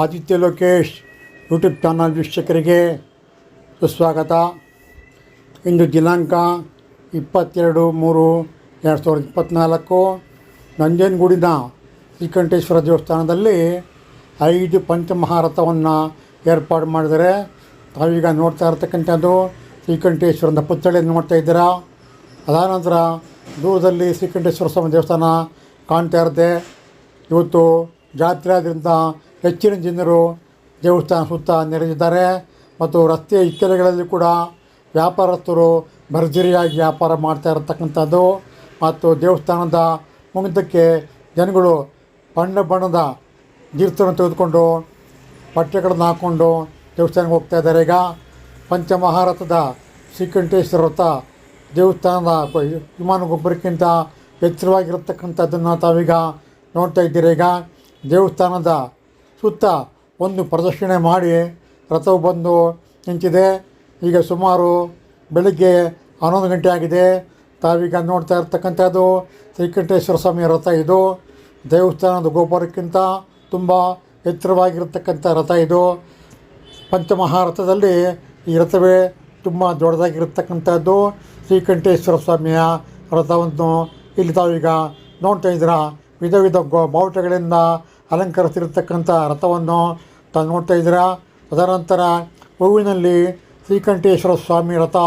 Aditya Lokesh YouTube channel ವೀಕ್ಷಕರಿಗೆ ಸುಸ್ವಾಗತ. ಇಂದು ದಿನಾಂಕ ಇಪ್ಪತ್ತೆರಡು ಮೂರು ಎರಡು ಸಾವಿರದ ಇಪ್ಪತ್ತ್ನಾಲ್ಕು ನಂಜನಗೂಡಿನ ಶ್ರೀಕಂಠೇಶ್ವರ ದೇವಸ್ಥಾನದಲ್ಲಿ ಐದು ಪಂಚಮಹಾರಥವನ್ನು ಏರ್ಪಾಡು ಮಾಡಿದರೆ ತಾವೀಗ ನೋಡ್ತಾ ಇರತಕ್ಕಂಥದ್ದು ಶ್ರೀಕಂಠೇಶ್ವರನ ಪುತ್ಥಳಿಯನ್ನು ನೋಡ್ತಾ ಇದ್ದೀರಾ. ಅದಾದ ನಂತರ ದೂರದಲ್ಲಿ ಶ್ರೀಕಂಠೇಶ್ವರ ಸ್ವಾಮಿ ದೇವಸ್ಥಾನ ಕಾಣ್ತಾ ಇರುತ್ತೆ. ಇವತ್ತು ಜಾತ್ರೆ ಆದ್ದರಿಂದ ಹೆಚ್ಚಿನ ಜನರು ದೇವಸ್ಥಾನ ಸುತ್ತ ನೆರೆದಿದ್ದಾರೆ ಮತ್ತು ರಸ್ತೆಯ ಇಕ್ಕೆಲೆಗಳಲ್ಲಿ ಕೂಡ ವ್ಯಾಪಾರಸ್ಥರು ಭರ್ಜರಿಯಾಗಿ ವ್ಯಾಪಾರ ಮಾಡ್ತಾ ಇರತಕ್ಕಂಥದ್ದು ಮತ್ತು ದೇವಸ್ಥಾನದ ಮುಂದಕ್ಕೆ ಜನಗಳು ಬಣ್ಣ ಬಣ್ಣದ ತೀರ್ಥವನ್ನು ತೆಗೆದುಕೊಂಡು ಬಟ್ಟೆಗಳನ್ನು ಹಾಕ್ಕೊಂಡು ದೇವಸ್ಥಾನಕ್ಕೆ ಹೋಗ್ತಾ ಇದ್ದಾರೆ. ಈಗ ಪಂಚಮಹಾರಥದ ಶ್ರೀಕಂಠೇಶ್ವರ ವ್ರತ ದೇವಸ್ಥಾನದ ವಿಮಾನ ಗೊಬ್ಬರಕ್ಕಿಂತ ಎಚ್ಚರವಾಗಿರತಕ್ಕಂಥದ್ದನ್ನು ತಾವೀಗ ನೋಡ್ತಾ ಇದ್ದೀರಿ. ಈಗ ದೇವಸ್ಥಾನದ ಸುತ್ತ ಒಂದು ಪ್ರದಕ್ಷಿಣೆ ಮಾಡಿ ರಥವು ಬಂದು ನಿಂತಿದೆ. ಈಗ ಸುಮಾರು ಬೆಳಗ್ಗೆ ಹನ್ನೊಂದು ಗಂಟೆ ಆಗಿದೆ. ತಾವೀಗ ನೋಡ್ತಾ ಇರ್ತಕ್ಕಂಥದ್ದು ಶ್ರೀಕಂಠೇಶ್ವರ ಸ್ವಾಮಿ ರಥ ಇದು. ದೇವಸ್ಥಾನದ ಗೋಪುರಕ್ಕಿಂತ ತುಂಬ ಎತ್ತರವಾಗಿರತಕ್ಕಂಥ ರಥ ಇದು. ಪಂಚಮಹಾರಥದಲ್ಲಿ ಈ ರಥವೇ ತುಂಬ ದೊಡ್ಡದಾಗಿರ್ತಕ್ಕಂಥದ್ದು. ಶ್ರೀಕಂಠೇಶ್ವರ ಸ್ವಾಮಿಯ ರಥವನ್ನು ಇಲ್ಲಿ ತಾವೀಗ ನೋಡ್ತಾ ಇದ್ದೀರಾ. ವಿಧ ವಿಧ ಬಾವುಟಗಳಿಂದ ಅಲಂಕರಿಸಿರ್ತಕ್ಕಂಥ ರಥವನ್ನು ತಾವು ನೋಡ್ತಾ ಇದ್ದೀರಾ? ಅದರ ನಂತರ ಹೂವಿನಲ್ಲಿ ಶ್ರೀಕಂಠೇಶ್ವರ ಸ್ವಾಮಿ ರಥ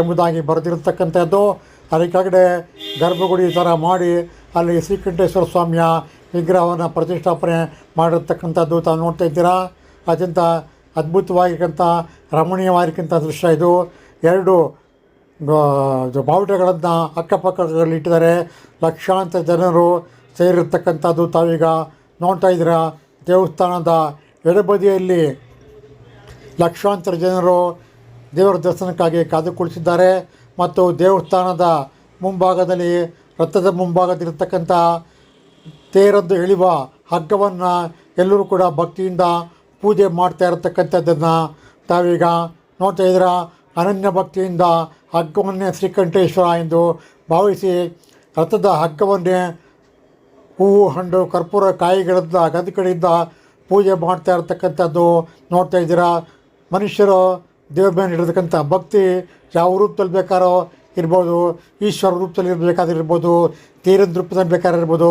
ಎಂಬುದಾಗಿ ಬರೆದಿರತಕ್ಕಂಥದ್ದು. ಅದರ ಕೆಳಗಡೆ ಗರ್ಭಗುಡಿ ಥರ ಮಾಡಿ ಅಲ್ಲಿ ಶ್ರೀಕಂಠೇಶ್ವರ ಸ್ವಾಮಿಯ ವಿಗ್ರಹವನ್ನು ಪ್ರತಿಷ್ಠಾಪನೆ ಮಾಡಿರ್ತಕ್ಕಂಥದ್ದು ತಾವು ನೋಡ್ತಾ ಇದ್ದೀರಾ? ಅತ್ಯಂತ ಅದ್ಭುತವಾಗಿರ್ತಕ್ಕಂಥ ರಮಣೀಯವಾಗಿರ್ತಕ್ಕಂಥ ದೃಶ್ಯ ಇದು. ಎರಡು ಬಾವುಟಗಳನ್ನು ಅಕ್ಕಪಕ್ಕದಲ್ಲಿ ಇಟ್ಟಿದ್ದಾರೆ ಲಕ್ಷಾಂತರ ಜನರು ಸೇರಿರ್ತಕ್ಕಂಥದ್ದು ತಾವೀಗ ನೋಡ್ತಾ ಇದ್ದೀರಾ? ದೇವಸ್ಥಾನದ ಎಡಬದಿಯಲ್ಲಿ ಲಕ್ಷಾಂತರ ಜನರು ದೇವರ ದರ್ಶನಕ್ಕಾಗಿ ಕಾದು ಕುಳಿಸಿದ್ದಾರೆ ಮತ್ತು ದೇವಸ್ಥಾನದ ಮುಂಭಾಗದಲ್ಲಿ, ರಥದ ಮುಂಭಾಗದಲ್ಲಿರ್ತಕ್ಕಂಥ ತೇರದ್ದು ಎಳಿವ ಹಗ್ಗವನ್ನು ಎಲ್ಲರೂ ಕೂಡ ಭಕ್ತಿಯಿಂದ ಪೂಜೆ ಮಾಡ್ತಾ ಇರತಕ್ಕಂಥದ್ದನ್ನು ತಾವೀಗ ನೋಡ್ತಾ ಇದ್ದೀರ? ಅನನ್ಯ ಭಕ್ತಿಯಿಂದ ಹಗ್ಗವನ್ನೇ ಶ್ರೀಕಂಠೇಶ್ವರ ಎಂದು ಭಾವಿಸಿ ರಥದ ಹಗ್ಗವನ್ನೇ ಹೂವು, ಹಣ್ಣು, ಕರ್ಪೂರ, ಕಾಯಿಗಳಿಂದ ಕಡೆಯಿಂದ ಪೂಜೆ ಮಾಡ್ತಾ ಇರ್ತಕ್ಕಂಥದ್ದು ನೋಡ್ತಾ ಇದ್ದೀರಾ. ಮನುಷ್ಯರು ದೇವ್ರ ಮೇಲೆ ಇಡತಕ್ಕಂಥ ಭಕ್ತಿ ಯಾವ ರೂಪದಲ್ಲಿ ಬೇಕಾರೋ ಇರ್ಬೋದು, ಈಶ್ವರ ರೂಪದಲ್ಲಿ ಇರಬೇಕಾದ್ರೆ ಇರ್ಬೋದು ತೀರದ ರೂಪದಲ್ಲಿ ಬೇಕಾದ್ರೆ ಇರ್ಬೋದು,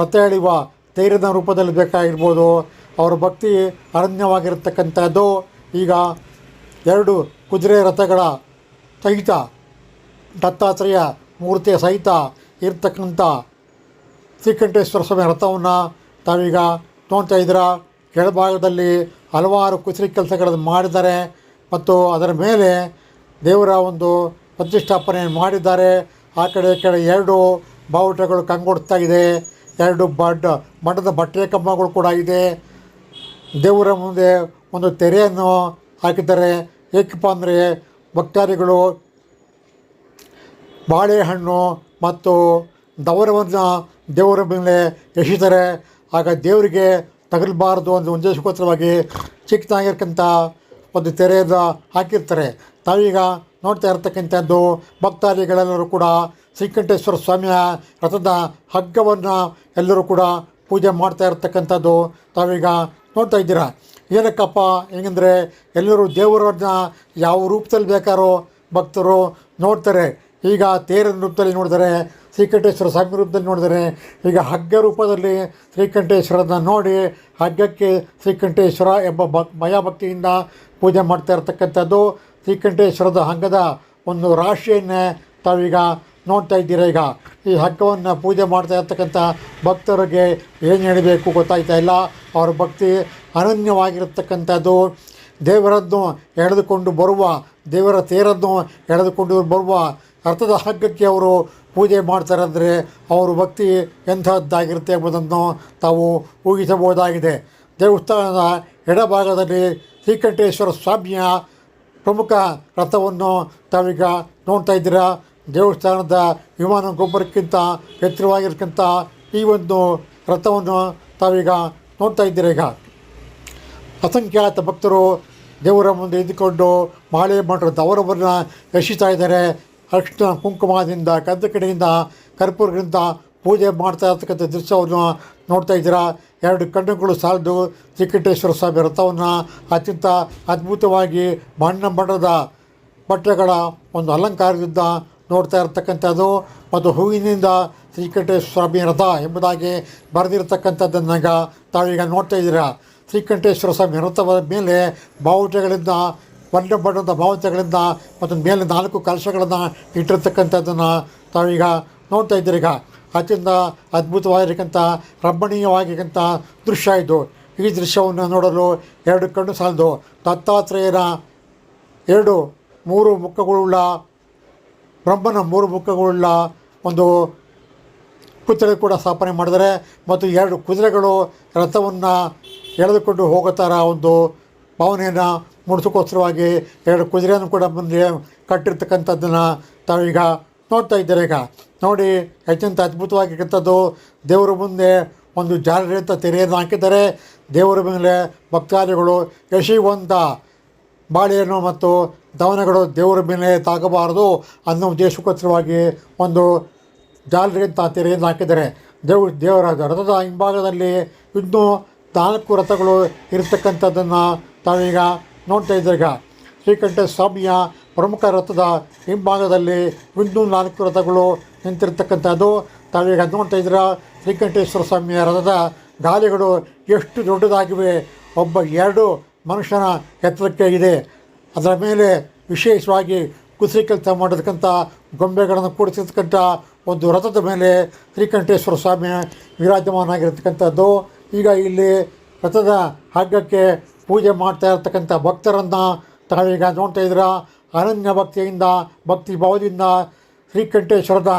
ರಥ ಎಳೆಯುವ ತೈರದ ರೂಪದಲ್ಲಿ ಬೇಕಾಗಿರ್ಬೋದು ಅವರ ಭಕ್ತಿ ಅರಣ್ಯವಾಗಿರತಕ್ಕಂಥದ್ದು. ಈಗ ಎರಡು ಕುದುರೆ ರಥಗಳ ಸಹಿತ ದತ್ತಾತ್ರೇಯ ಮೂರ್ತಿಯ ಸಹಿತ ಇರ್ತಕ್ಕಂಥ ಶ್ರೀಕಂಠೇಶ್ವರ ಸ್ವಾಮಿ ರಥವನ್ನು ತಾವೀಗ ನೋಡ್ತಾ ಇದ್ದೀರ? ಕೆಳಭಾಗದಲ್ಲಿ ಹಲವಾರು ಕುಸಿರಿ ಕೆಲಸಗಳನ್ನು ಮಾಡಿದ್ದಾರೆ ಮತ್ತು ಅದರ ಮೇಲೆ ದೇವರ ಒಂದು ಪ್ರತಿಷ್ಠಾಪನೆ ಮಾಡಿದ್ದಾರೆ. ಆ ಕಡೆ ಈ ಕಡೆ ಎರಡು ಬಾವುಟಗಳು ಕಂಗೊಡ್ತಾ ಇದೆ. ಎರಡು ಬಡ್, ಮಠದ ಬಟ್ಟೆ ಕಂಬಗಳು ಕೂಡ ಇದೆ. ದೇವರ ಮುಂದೆ ಒಂದು ತೆರೆಯನ್ನು ಹಾಕಿದ್ದಾರೆ. ಏಕಪ್ಪ ಅಂದರೆ ಭಕ್ತಾದಿಗಳು ಬಾಳೆಹಣ್ಣು ಮತ್ತು ದವರವನ್ನು ದೇವರ ಮೇಲೆ ಎಸೆತಾರೆ ಆಗ ದೇವರಿಗೆ ತಗಲಬಾರ್ದು ಒಂದು ಉದ್ದೇಶಕ್ಕೋಸ್ಕರವಾಗಿ ಚಿಕ್ಕದಾಗಿರ್ತಕ್ಕಂಥ ಒಂದು ತೆರೆಯನ್ನು ಹಾಕಿರ್ತಾರೆ. ತಾವೀಗ ನೋಡ್ತಾ ಇರ್ತಕ್ಕಂಥದ್ದು ಭಕ್ತಾದಿಗಳೆಲ್ಲರೂ ಕೂಡ ಶ್ರೀಕಂಠೇಶ್ವರ ಸ್ವಾಮಿಯ ರಥದ ಹಗ್ಗವನ್ನು ಎಲ್ಲರೂ ಕೂಡ ಪೂಜೆ ಮಾಡ್ತಾ ಇರ್ತಕ್ಕಂಥದ್ದು ತಾವೀಗ ನೋಡ್ತಾ ಇದ್ದೀರಾ. ಏನಕ್ಕಪ್ಪ ಹೆಂಗಂದರೆ ಎಲ್ಲರೂ ದೇವರನ್ನ ಯಾವ ರೂಪದಲ್ಲಿ ಬೇಕಾರೋ ಭಕ್ತರು ನೋಡ್ತಾರೆ. ಈಗ ತೇರಿನ ರೂಪದಲ್ಲಿ ನೋಡಿದರೆ ಶ್ರೀಕಂಠೇಶ್ವರ ಸ್ವಾಮಿ ರೂಪದಲ್ಲಿ ನೋಡಿದರೆ ಈಗ ಹಗ್ಗ ರೂಪದಲ್ಲಿ ಶ್ರೀಕಂಠೇಶ್ವರನ ನೋಡಿ ಹಗ್ಗಕ್ಕೆ ಶ್ರೀಕಂಠೇಶ್ವರ ಎಂಬ ಭಕ್ ಭಯಭಕ್ತಿಯಿಂದ ಪೂಜೆ ಮಾಡ್ತಾ ಇರತಕ್ಕಂಥದ್ದು. ಶ್ರೀಕಂಠೇಶ್ವರದ ಹಗ್ಗದ ಒಂದು ರಾಶಿಯನ್ನೇ ತಾವೀಗ ನೋಡ್ತಾ ಇದ್ದೀರಾ ಈಗ. ಈ ಹಗ್ಗವನ್ನು ಪೂಜೆ ಮಾಡ್ತಾ ಇರ್ತಕ್ಕಂಥ ಭಕ್ತರಿಗೆ ಏನು ಹೇಳಬೇಕು ಗೊತ್ತಾಗ್ತಾ ಇಲ್ಲ. ಅವರ ಭಕ್ತಿ ಅನನ್ಯವಾಗಿರತಕ್ಕಂಥದ್ದು. ದೇವರನ್ನು ಎಳೆದುಕೊಂಡು ಬರುವ ದೇವರ ತೇರನ್ನು ಎಳೆದುಕೊಂಡು ಬರುವ ಅರ್ಥದ ಹಗ್ಗಕ್ಕೆ ಅವರು ಪೂಜೆ ಮಾಡ್ತಾರಂದರೆ ಅವ್ರ ಭಕ್ತಿ ಎಂಥದ್ದಾಗಿರುತ್ತೆ ಎಂಬುದನ್ನು ತಾವು ಊಹಿಸಬಹುದಾಗಿದೆ. ದೇವಸ್ಥಾನದ ಎಡಭಾಗದಲ್ಲಿ ಶ್ರೀಕಂಠೇಶ್ವರ ಸ್ವಾಮಿಯ ಪ್ರಮುಖ ರಥವನ್ನು ತಾವೀಗ ನೋಡ್ತಾ ಇದ್ದೀರಾ. ದೇವಸ್ಥಾನದ ವಿಮಾನ ಗೊಬ್ಬರಕ್ಕಿಂತ ಎತ್ತರವಾಗಿರ್ತಕ್ಕಂಥ ಈ ಒಂದು ರಥವನ್ನು ತಾವೀಗ ನೋಡ್ತಾ ಇದ್ದೀರ ಈಗ. ಅಸಂಖ್ಯಾತ ಭಕ್ತರು ದೇವರ ಮುಂದೆ ಇದ್ದುಕೊಂಡು ಮಾಳೆ ಮಾಡಿರೋ ದವರವನ್ನು ರಕ್ಷಿಸ್ತಾ ಇದ್ದಾರೆ. ಅರ್ಶಿನ ಕುಂಕುಮದಿಂದ ಕದ್ದು ಕಡೆಯಿಂದ ಕರ್ಪೂರದಿಂದ ಪೂಜೆ ಮಾಡ್ತಾ ಇರ್ತಕ್ಕಂಥ ದೃಶ್ಯವನ್ನು ನೋಡ್ತಾ ಇದ್ದೀರಾ? ಎರಡು ಕಣ್ಣುಗಳು ಸಾಲದು ಶ್ರೀಕಂಠೇಶ್ವರ ಸ್ವಾಮಿ ರಥವನ್ನು ಅತ್ಯಂತ ಅದ್ಭುತವಾಗಿ ಬಣ್ಣ ಬಣ್ಣದ ಬಟ್ಟೆಗಳ ಒಂದು ಅಲಂಕಾರದಿಂದ ನೋಡ್ತಾ ಇರತಕ್ಕಂಥದ್ದು ಮತ್ತು ಹೂವಿನಿಂದ ಶ್ರೀಕಂಠೇಶ್ವರ ಸ್ವಾಮಿ ರಥ ಎಂಬುದಾಗಿ ಬರೆದಿರತಕ್ಕಂಥದ್ದನ್ನು ತಾವೀಗ ನೋಡ್ತಾ ಇದ್ದೀರಾ? ಶ್ರೀಕಂಠೇಶ್ವರ ಸ್ವಾಮಿ ರಥದ ಮೇಲೆ ಬಾವುಟಗಳಿಂದ ಬಣ್ಣ ಬಣ್ಣದ ಭಾವಂತಗಳಿಂದ ಮತ್ತು ಮೇಲೆ ನಾಲ್ಕು ಕಲಶಗಳನ್ನು ಇಟ್ಟಿರ್ತಕ್ಕಂಥದ್ದನ್ನು ತಾವೀಗ ನೋಡ್ತಾ ಇದ್ದೀರಿ. ಈಗ ಅತ್ಯಂತ ಅದ್ಭುತವಾಗಿರಕ್ಕಂಥ ರಮಣೀಯವಾಗಿರಕ್ಕಂಥ ದೃಶ್ಯ ಇದು. ಈ ದೃಶ್ಯವನ್ನು ನೋಡಲು ಎರಡು ಕಣ್ಣು ಸಾಲದು. ದತ್ತಾತ್ರೇಯನ ಎರಡು ಮೂರು ಮುಖಗಳುಳ್ಳ, ಬ್ರಹ್ಮನ ಮೂರು ಮುಖಗಳುಳ್ಳ ಒಂದು ಪುತ್ರಿ ಕೂಡ ಸ್ಥಾಪನೆ ಮಾಡಿದರೆ ಮತ್ತು ಎರಡು ಕುದುರೆಗಳು ರಥವನ್ನು ಎಳೆದುಕೊಂಡು ಹೋಗೋ ಒಂದು ಭಾವನೆಯನ್ನು ಮೂಡಿಸೋಕ್ಕೋಸ್ಕರವಾಗಿ ಎರಡು ಕುದುರೆಯನ್ನು ಕೂಡ ಮುಂದೆ ಕಟ್ಟಿರ್ತಕ್ಕಂಥದ್ದನ್ನು ತಾವೀಗ ನೋಡ್ತಾ ಇದ್ದಾರೆ. ಈಗ ನೋಡಿ, ಅತ್ಯಂತ ಅದ್ಭುತವಾಗಿರ್ತದ್ದು ದೇವರ ಮುಂದೆ ಒಂದು ಜಾಲರಿ ಅಂತ ತೆರೆಯನ್ನು ಹಾಕಿದ್ದಾರೆ. ದೇವರ ಮೇಲೆ ಭಕ್ತಾದಿಗಳು ಎಸೆಯುವಂಥ ಬಾಳೆಯನ್ನು ಮತ್ತು ದವನಗಳು ದೇವರ ಮೇಲೆ ತಾಗಬಾರದು ಅನ್ನೋ ಉದ್ದೇಶಕ್ಕೋಸ್ಕರವಾಗಿ ಒಂದು ಜಾಲರಿ ಅಂತ ತೆರೆಯನ್ನು ಹಾಕಿದ್ದಾರೆ. ದೇವ್, ದೇವರ ರಥದ ಹಿಂಭಾಗದಲ್ಲಿ ಇನ್ನೂ ನಾಲ್ಕು ರಥಗಳು ಇರತಕ್ಕಂಥದ್ದನ್ನು ತಾವೀಗ ನೋಡ್ತಾ ಇದ್ದೀರಿ ಈಗ. ಶ್ರೀಕಂಠ ಸ್ವಾಮಿಯ ಪ್ರಮುಖ ರಥದ ಹಿಂಭಾಗದಲ್ಲಿ ಇನ್ನೂ ನಾಲ್ಕು ರಥಗಳು ನಿಂತಿರ್ತಕ್ಕಂಥದ್ದು ತಾವೀಗ ನೋಡ್ತಾ ಇದ್ದೀರಾ, ಶ್ರೀಕಂಠೇಶ್ವರ ಸ್ವಾಮಿಯ ರಥದ ಗಾಲಿಗಳು ಎಷ್ಟು ದೊಡ್ಡದಾಗಿವೆ. ಒಬ್ಬ ಎರಡು ಮನುಷ್ಯನ ಎತ್ತರಕ್ಕೆ ಇದೆ. ಅದರ ಮೇಲೆ ವಿಶೇಷವಾಗಿ ಕುಸಿರಿ ಕೆಲಸ ಮಾಡಿರ್ತಕ್ಕಂಥ ಗೊಂಬೆಗಳನ್ನು ಕೂಡಿಸಿರ್ತಕ್ಕಂಥ ಒಂದು ರಥದ ಮೇಲೆ ಶ್ರೀಕಂಠೇಶ್ವರ ಸ್ವಾಮಿ ವಿರಾಜಮಾನ ಆಗಿರತಕ್ಕಂಥದ್ದು ಈಗ ಇಲ್ಲಿ ರಥದ ಹಗ್ಗಕ್ಕೆ ಪೂಜೆ ಮಾಡ್ತಾ ಇರ್ತಕ್ಕಂಥ ಭಕ್ತರನ್ನು ತಾವೀಗ ನೋಡ್ತಾ ಇದ್ದೀರಾ? ಅನನ್ಯ ಭಕ್ತಿಯಿಂದ, ಭಕ್ತಿ ಭಾವದಿಂದ ಶ್ರೀಕಂಠೇಶ್ವರದ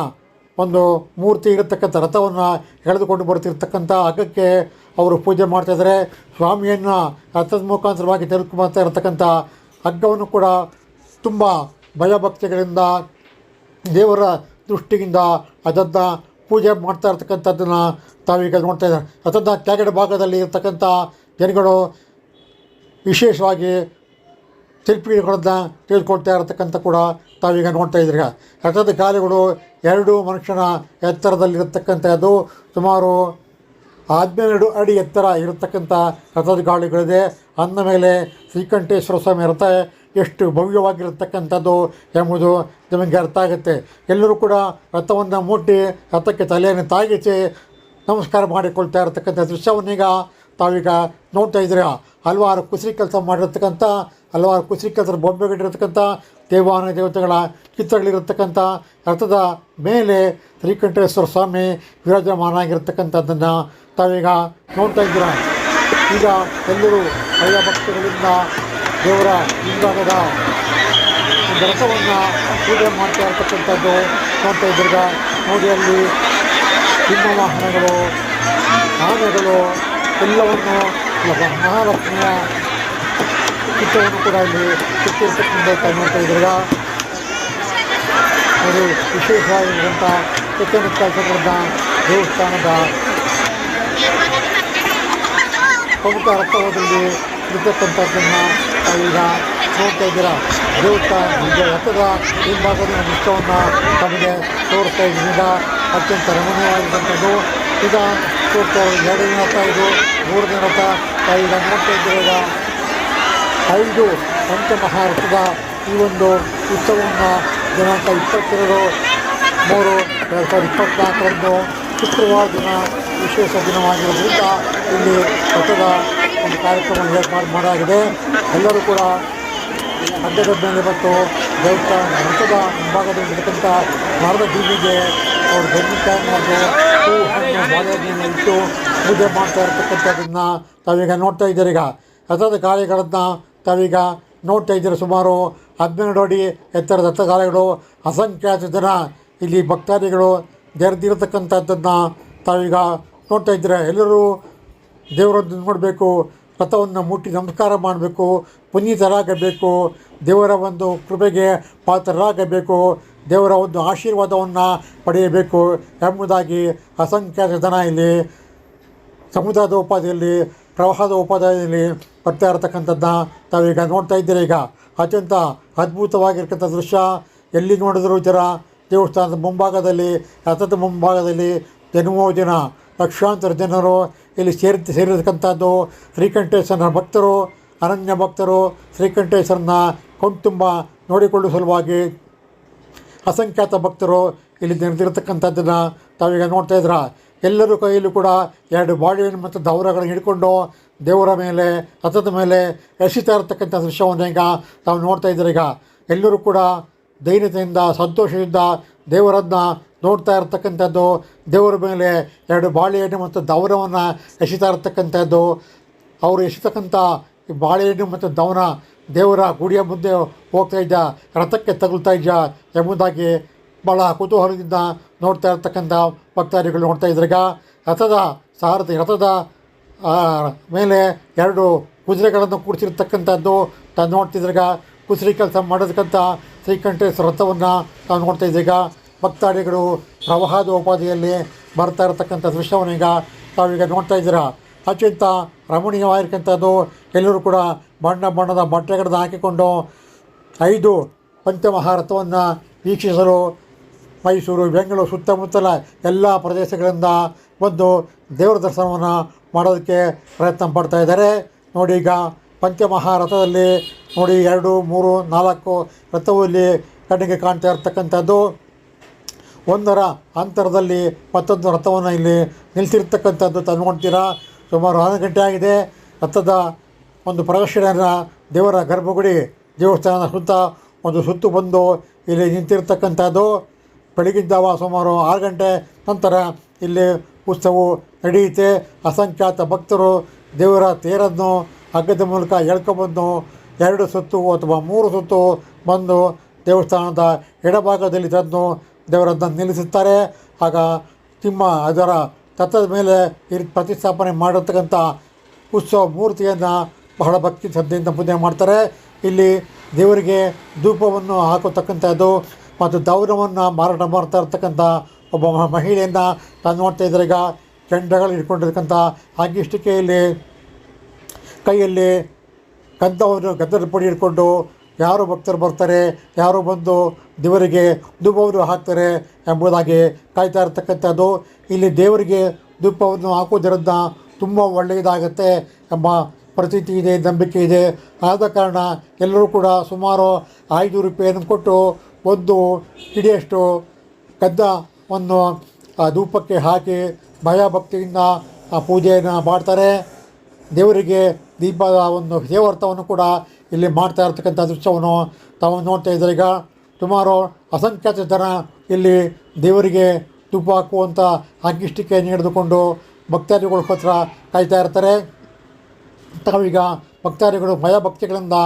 ಒಂದು ಮೂರ್ತಿ ಇರತಕ್ಕಂಥ ರಥವನ್ನು ಎಳೆದುಕೊಂಡು ಬರ್ತಿರ್ತಕ್ಕಂಥ ಹಗ್ಗಕ್ಕೆ ಅವರು ಪೂಜೆ ಮಾಡ್ತಾಯಿದ್ದಾರೆ ಸ್ವಾಮಿಯನ್ನು ರಥದ ಮುಖಾಂತರವಾಗಿ ಮಾಡ್ತಾ ಇರತಕ್ಕಂಥ ಹಗ್ಗವನ್ನು ಕೂಡ ತುಂಬ ಭಯಭಕ್ತಿಗಳಿಂದ ದೇವರ ದೃಷ್ಟಿಯಿಂದ ಅದನ್ನು ಪೂಜೆ ಮಾಡ್ತಾ ಇರ್ತಕ್ಕಂಥದ್ದನ್ನು ತಾವೀಗ ನೋಡ್ತಾ ಇದ್ದಾರೆ. ಅದನ್ನು ಕೆಳಗಡೆ ಭಾಗದಲ್ಲಿ ಇರತಕ್ಕಂಥ ಜನಗಳು ವಿಶೇಷವಾಗಿ ಸೆಲ್ಫಿಗಳನ್ನು ತೆಗೆದುಕೊಳ್ತಾ ಇರತಕ್ಕಂಥ ಕೂಡ ತಾವೀಗ ನೋಡ್ತಾ ಇದ್ದೀರಿ. ರಥದ ಗಾಲಿಗಳು ಎರಡು ಮನುಷ್ಯನ ಎತ್ತರದಲ್ಲಿರತಕ್ಕಂಥದ್ದು ಸುಮಾರು ಹದಿನೆರಡು ಅಡಿ ಎತ್ತರ ಇರತಕ್ಕಂಥ ರಥದ ಗಾಳಿಗಳಿದೆ. ಅಂದ ಮೇಲೆ ಶ್ರೀಕಂಠೇಶ್ವರ ಸ್ವಾಮಿ ರಥ ಎಷ್ಟು ಭವ್ಯವಾಗಿರತಕ್ಕಂಥದ್ದು ಎಂಬುದು ನಿಮಗೆ ಅರ್ಥ ಆಗುತ್ತೆ. ಎಲ್ಲರೂ ಕೂಡ ರಥವನ್ನು ಮುಟ್ಟಿ ರಥಕ್ಕೆ ತಲೆಯನ್ನು ತಾಗಿಸಿ ನಮಸ್ಕಾರ ಮಾಡಿಕೊಳ್ತಾ ಇರತಕ್ಕಂಥ ದೃಶ್ಯವನ್ನೀಗ ತಾವೀಗ ನೋಡ್ತಾ ಇದ್ದೀರಾ. ಹಲವಾರು ಕುಸಿರಿ ಕೆಲಸ ಮಾಡಿರ್ತಕ್ಕಂಥ, ಹಲವಾರು ಕುಸರಿ ಕೆಲಸದ ಬೊಂಬೆಗಳಿರತಕ್ಕಂಥ ದೇವಾನ ದೇವತೆಗಳ ಚಿತ್ರಗಳಿರತಕ್ಕಂಥ ರಥದ ಮೇಲೆ ಶ್ರೀಕಂಠೇಶ್ವರ ಸ್ವಾಮಿ ವಿರಾಜಮಾನ ಆಗಿರತಕ್ಕಂಥದ್ದನ್ನು ತಾವೀಗ ನೋಡ್ತಾ ಇದ್ದೀರ? ಈಗ ಎಲ್ಲರೂ ಹಳೆಯ ಭಕ್ತಿಗಳಿಂದ ದೇವರ ಹಿಂಭಾಗದ ಒಂದು ರಥವನ್ನು ಪೂಜೆ ಮಾಡ್ತಾ ಇರತಕ್ಕಂಥದ್ದು ನೋಡ್ತಾ ಇದ್ದೀರ? ನೋಡಿ ಅಲ್ಲಿ ವಾಹನಗಳು ಆನೆಗಳು ಎಲ್ಲವನ್ನು ಮಹಾಲಕ್ಷ್ಮಿಯ ಚಿತ್ರವನ್ನು ಕೂಡ ಇಲ್ಲಿ ಚಿತ್ರಿರ್ತಕ್ಕಂಥ ನೋಡ್ತಾ ಇದ್ದೀಗ ಅದು ವಿಶೇಷವಾಗಿರುವಂಥ ಸುತ್ತಮುತ್ತ ದೇವಸ್ಥಾನದ ಪ್ರಮುಖ ರಥದಲ್ಲಿ ಇರ್ತಕ್ಕಂಥದ್ದನ್ನು ಈಗ ನೋಡ್ತಾ ಇದ್ದೀರಾ ದೇವಸ್ಥಾನ ರಥದ ಹಿಂಭಾಗದ ದೃಶ್ಯವನ್ನು ತಮಗೆ ತೋರಿಸ್ತಾ ಇದ್ದರಿಂದ ಅತ್ಯಂತ ರಮಣೀಯವಾಗಿರುವಂಥದ್ದು ಈಗ ತೋರಿಸ್ತಾ ಎರಡು ದಿನ ಐದು ಮೂರು ಐದು ಈಗ ಈಗ ಐದು ಪಂಚಮಹಾರಥದ ಈ ಒಂದು ಉತ್ಸವವನ್ನು ದಿನಾಂಕ ಇಪ್ಪತ್ತೆರಡು, ಮೂರು, ಎರಡು ಸಾವಿರದ ಇಪ್ಪತ್ತ್ನಾಲ್ಕರಂದು ಶುಕ್ರವಾರ ದಿನ ವಿಶೇಷ ದಿನವಾಗಿರೋದ್ರಿಂದ ಇಲ್ಲಿ ರಥದ ಒಂದು ಕಾರ್ಯಕ್ರಮ ಮಾಡಲಾಗಿದೆ. ಎಲ್ಲರೂ ಕೂಡ ಅಡ್ಡದ ಮೇಲೆ ಮತ್ತು ದೇವಸ್ಥಾನ ರಥದ ನಡೆದಂಥ ಮರದ ಬೀದಿಗೆ ಅವರು ಇಟ್ಟು ಪೂಜೆ ಮಾಡ್ತಾ ಇರತಕ್ಕಂಥದ್ದನ್ನು ತಾವೀಗ ನೋಡ್ತಾ ಇದ್ದೀರಿ ಈಗ. ರಥದ ಗಾಳಿಗಳನ್ನು ತಾವೀಗ ನೋಡ್ತಾ ಇದ್ದೀರಿ ಸುಮಾರು ಹದಿನೆರಡು ಅಡಿ ಎತ್ತರದ ಕಾರ್ಯಗಳು ಅಸಂಖ್ಯಾತ ಜನ ಇಲ್ಲಿ ಭಕ್ತಾದಿಗಳು ನೆರೆದಿರತಕ್ಕಂಥದ್ದನ್ನು ತಾವೀಗ ನೋಡ್ತಾ ಇದ್ದೀರ. ಎಲ್ಲರೂ ದೇವರನ್ನು ನೋಡಬೇಕು, ರಥವನ್ನು ಮುಟ್ಟಿ ನಮಸ್ಕಾರ ಮಾಡಬೇಕು, ಪುನೀತರಾಗಬೇಕು, ದೇವರ ಒಂದು ಕೃಪೆಗೆ ಪಾತ್ರರಾಗಬೇಕು. ದೇವರ ಒಂದು ಆಶೀರ್ವಾದವನ್ನು ಪಡೆಯಬೇಕು ಎಂಬುದಾಗಿ ಅಸಂಖ್ಯಾತ ಜನ ಇಲ್ಲಿ ಸಮುದ್ರದ ಉಪಾದಿಯಲ್ಲಿ, ಪ್ರವಾಹದ ಉಪಾದಿಯಲ್ಲಿ ಬರ್ತಾ ಇರತಕ್ಕಂಥದ್ದನ್ನ ತಾವೀಗ ನೋಡ್ತಾ ಇದ್ದೀರಿ. ಈಗ ಅತ್ಯಂತ ಅದ್ಭುತವಾಗಿರ್ತಕ್ಕಂಥ ದೃಶ್ಯ. ಎಲ್ಲಿ ನೋಡಿದರೂ ಜನ ದೇವಸ್ಥಾನದ ಮುಂಭಾಗದಲ್ಲಿ, ರಥದ ಮುಂಭಾಗದಲ್ಲಿ ಜನ್ಮೋ ಜನ, ಲಕ್ಷಾಂತರ ಜನರು ಇಲ್ಲಿ ಸೇರಿ, ಸೇರಿರ್ತಕ್ಕಂಥದ್ದು. ಶ್ರೀಕಂಠೇಶ್ವರನ ಭಕ್ತರು, ಅನನ್ಯ ಭಕ್ತರು ಶ್ರೀಕಂಠೇಶ್ವರನ ಕಣ್ತುಂಬ ನೋಡಿಕೊಳ್ಳುವ ಸಲುವಾಗಿ ಅಸಂಖ್ಯಾತ ಭಕ್ತರು ಇಲ್ಲಿ ನೆರೆದಿರ್ತಕ್ಕಂಥದ್ದನ್ನು ತಾವೀಗ ನೋಡ್ತಾ ಇದ್ರ ಎಲ್ಲರೂ ಕೈಯಲ್ಲೂ ಕೂಡ ಎರಡು ಬಾಳೆಹಣ್ಣು ಮತ್ತು ದೌರಗಳನ್ನು ಹಿಡ್ಕೊಂಡು ದೇವರ ಮೇಲೆ, ರಥದ ಮೇಲೆ ರಕ್ಷಿತಾ ಇರತಕ್ಕಂಥ ದೃಶ್ಯವನ್ನು ಈಗ ತಾವು ನೋಡ್ತಾ ಇದ್ದಾರೆ. ಈಗ ಎಲ್ಲರೂ ಕೂಡ ದೈನ್ಯತೆಯಿಂದ ಸಂತೋಷದಿಂದ ದೇವರನ್ನ ನೋಡ್ತಾ ಇರತಕ್ಕಂಥದ್ದು, ದೇವರ ಮೇಲೆ ಎರಡು ಬಾಳೆಹಣ್ಣು ಮತ್ತು ದೌರವನ್ನು ಎಸಿತಾ ಇರತಕ್ಕಂಥದ್ದು. ಅವರು ಎಸಿತಕ್ಕಂಥ ಬಾಳೆಹಣ್ಣು ಮತ್ತು ದವನ ದೇವರ ಗುಡಿಯ ಮುಂದೆ ಹೋಗ್ತಾ ಇದ್ದ, ರಥಕ್ಕೆ ತಗುಲ್ತಾ ಇದ್ದ ಎಂಬುದಾಗಿ ಭಾಳ ಕುತೂಹಲದಿಂದ ನೋಡ್ತಾ ಇರ್ತಕ್ಕಂಥ ಭಕ್ತಾದಿಗಳು ನೋಡ್ತಾ ಇದ್ರಾಗ ರಥದ ಸಾರಥಿ, ರಥದ ಮೇಲೆ ಎರಡು ಕುದುರೆಗಳನ್ನು ಕೂಡಿಸಿರ್ತಕ್ಕಂಥದ್ದು ತಾನು ನೋಡ್ತಿದ್ರಾಗ ಕುಸಿರಿ ಕೆಲಸ ಮಾಡೋದಕ್ಕಂಥ ಶ್ರೀಕಂಠೇಶ್ವರ ರಥವನ್ನು ತಾವು ನೋಡ್ತಾ ಇದ್ದೀಗ ಭಕ್ತಾದಿಗಳು ಪ್ರವಾಹದ ಉಪಾಧಿಯಲ್ಲಿ ಬರ್ತಾ ಇರತಕ್ಕಂಥ ದೃಶ್ಯವನ್ನು ಈಗ ತಾವೀಗ ನೋಡ್ತಾ ಇದ್ದೀರಾ. ಅತ್ಯಂತ ರಮಣೀಯವಾಗಿರ್ತಕ್ಕಂಥದ್ದು. ಎಲ್ಲರೂ ಕೂಡ ಬಣ್ಣ ಬಣ್ಣದ ಬಟ್ಟೆಗಳನ್ನು ಹಾಕಿಕೊಂಡು ಐದು ಪಂಚಮಹಾರಥವನ್ನು ವೀಕ್ಷಿಸಲು ಮೈಸೂರು, ಬೆಂಗಳೂರು ಸುತ್ತಮುತ್ತಲ ಎಲ್ಲ ಪ್ರದೇಶಗಳಿಂದ ಬಂದು ದೇವರ ದರ್ಶನವನ್ನು ಮಾಡೋದಕ್ಕೆ ಪ್ರಯತ್ನ ಪಡ್ತಾ ಇದ್ದಾರೆ. ನೋಡಿ ಈಗ ಪಂಚಮಹಾರಥದಲ್ಲಿ ನೋಡಿ ಎರಡು, ಮೂರು, ನಾಲ್ಕು ರಥದಲ್ಲಿ ಕಣ್ಣಿಗೆ ಕಾಣ್ತಾ ಇರತಕ್ಕಂಥದ್ದು. ಒಂದರ ಅಂತರದಲ್ಲಿ ಮತ್ತೊಂದು ರಥವನ್ನು ಇಲ್ಲಿ ನಿಲ್ಲಿಸಿರ್ತಕ್ಕಂಥದ್ದು ತಂದುಕೊಳ್ತೀರಾ ಸುಮಾರು ಹನ್ನೊಂದು ಗಂಟೆ ಆಗಿದೆ. ರಥದ ಒಂದು ಪ್ರದಕ್ಷಿಣೆಯನ್ನು ದೇವರ ಗರ್ಭಗುಡಿ ದೇವಸ್ಥಾನದ ಸುತ್ತ ಒಂದು ಸುತ್ತು ಬಂದು ಇಲ್ಲಿ ನಿಂತಿರ್ತಕ್ಕಂಥದ್ದು. ಬೆಳಗಿನ ಜಾವ ಸುಮಾರು ಆರು ಗಂಟೆ ನಂತರ ಇಲ್ಲಿ ಉತ್ಸವವು ನಡೆಯುತ್ತೆ. ಅಸಂಖ್ಯಾತ ಭಕ್ತರು ದೇವರ ತೇರನ್ನು ಹಗ್ಗದ ಮೂಲಕ ಎಳ್ಕೊಬಂದು ಎರಡು ಸುತ್ತು ಅಥವಾ ಮೂರು ಸುತ್ತು ಬಂದು ದೇವಸ್ಥಾನದ ಎಡಭಾಗದಲ್ಲಿ ತಂದು ದೇವರನ್ನು ನಿಲ್ಲಿಸುತ್ತಾರೆ. ಆಗ ತಿಮ್ಮ ಅದರ ತತ್ವದ ಮೇಲೆ ಪ್ರತಿಷ್ಠಾಪನೆ ಮಾಡಿರ್ತಕ್ಕಂಥ ಉತ್ಸವ ಮೂರ್ತಿಯನ್ನು ಬಹಳ ಭಕ್ತಿ ಶ್ರದ್ಧೆಯಿಂದ ಪೂಜೆ ಮಾಡ್ತಾರೆ. ಇಲ್ಲಿ ದೇವರಿಗೆ ಧೂಪವನ್ನು ಹಾಕತಕ್ಕಂಥದ್ದು ಮತ್ತು ದೌರವನ್ನು ಮಾರಾಟ ಮಾಡ್ತಾ ಇರ್ತಕ್ಕಂಥ ಒಬ್ಬ ಮಹಿಳೆಯನ್ನು ತಾನು ನೋಡ್ತಾ ಇದ್ದಾರೆ ಈಗ ಚಂಡಗಳು ಇಟ್ಕೊಂಡಿರ್ತಕ್ಕಂಥ ಆಗಿಷ್ಟಕ್ಕೆಯಲ್ಲಿ ಕೈಯಲ್ಲಿ ಗಂಧವನ್ನು ಗಂಧದ ಪುಡಿ ಹಿಡ್ಕೊಂಡು ಯಾರು ಭಕ್ತರು ಬರ್ತಾರೆ, ಯಾರು ಬಂದು ದೇವರಿಗೆ ಧೂಪವನ್ನು ಹಾಕ್ತಾರೆ ಎಂಬುದಾಗಿ ಕಾಯ್ತಾ ಇರ್ತಕ್ಕಂಥದ್ದು. ಇಲ್ಲಿ ದೇವರಿಗೆ ಧೂಪವನ್ನು ಹಾಕುವುದರಿಂದ ತುಂಬ ಒಳ್ಳೆಯದಾಗುತ್ತೆ ಎಂಬ ಪ್ರತೀತಿ ಇದೆ, ನಂಬಿಕೆ ಇದೆ. ಆದ ಕಾರಣ ಎಲ್ಲರೂ ಕೂಡ ಸುಮಾರು ಐದು ರೂಪಾಯಿಯನ್ನು ಕೊಟ್ಟು ಒಂದು ಹಿಡಿಯಷ್ಟು ಕದ್ದವನ್ನು ಆ, ಧೂಪಕ್ಕೆ ಹಾಕಿ ಭಯಭಕ್ತಿಯಿಂದ ಆ ಪೂಜೆಯನ್ನು ಮಾಡ್ತಾರೆ. ದೇವರಿಗೆ ದೀಪದ ಒಂದು ದೇವರ್ಥವನ್ನು ಕೂಡ ಇಲ್ಲಿ ಮಾಡ್ತಾ ಇರ್ತಕ್ಕಂಥ ದೃಶ್ಯವನ್ನು ತಾವು ನೋಡ್ತಾ ಇದ್ದಾರೆ. ಈಗ ಸುಮಾರು ಅಸಂಖ್ಯಾತ ಜನ ಇಲ್ಲಿ ದೇವರಿಗೆ ಧೂಪ ಹಾಕುವಂಥ ಅಂಕಿಷ್ಟಿಕೆಯನ್ನು ಹಿಡಿದುಕೊಂಡು ಭಕ್ತಾದಿಗಳ ಕಾಯ್ತಾ ಇರ್ತಾರೆ. ತಾವೀಗ ಭಕ್ತಾದಿಗಳು ಭಯಭಕ್ತಿಗಳಿಂದ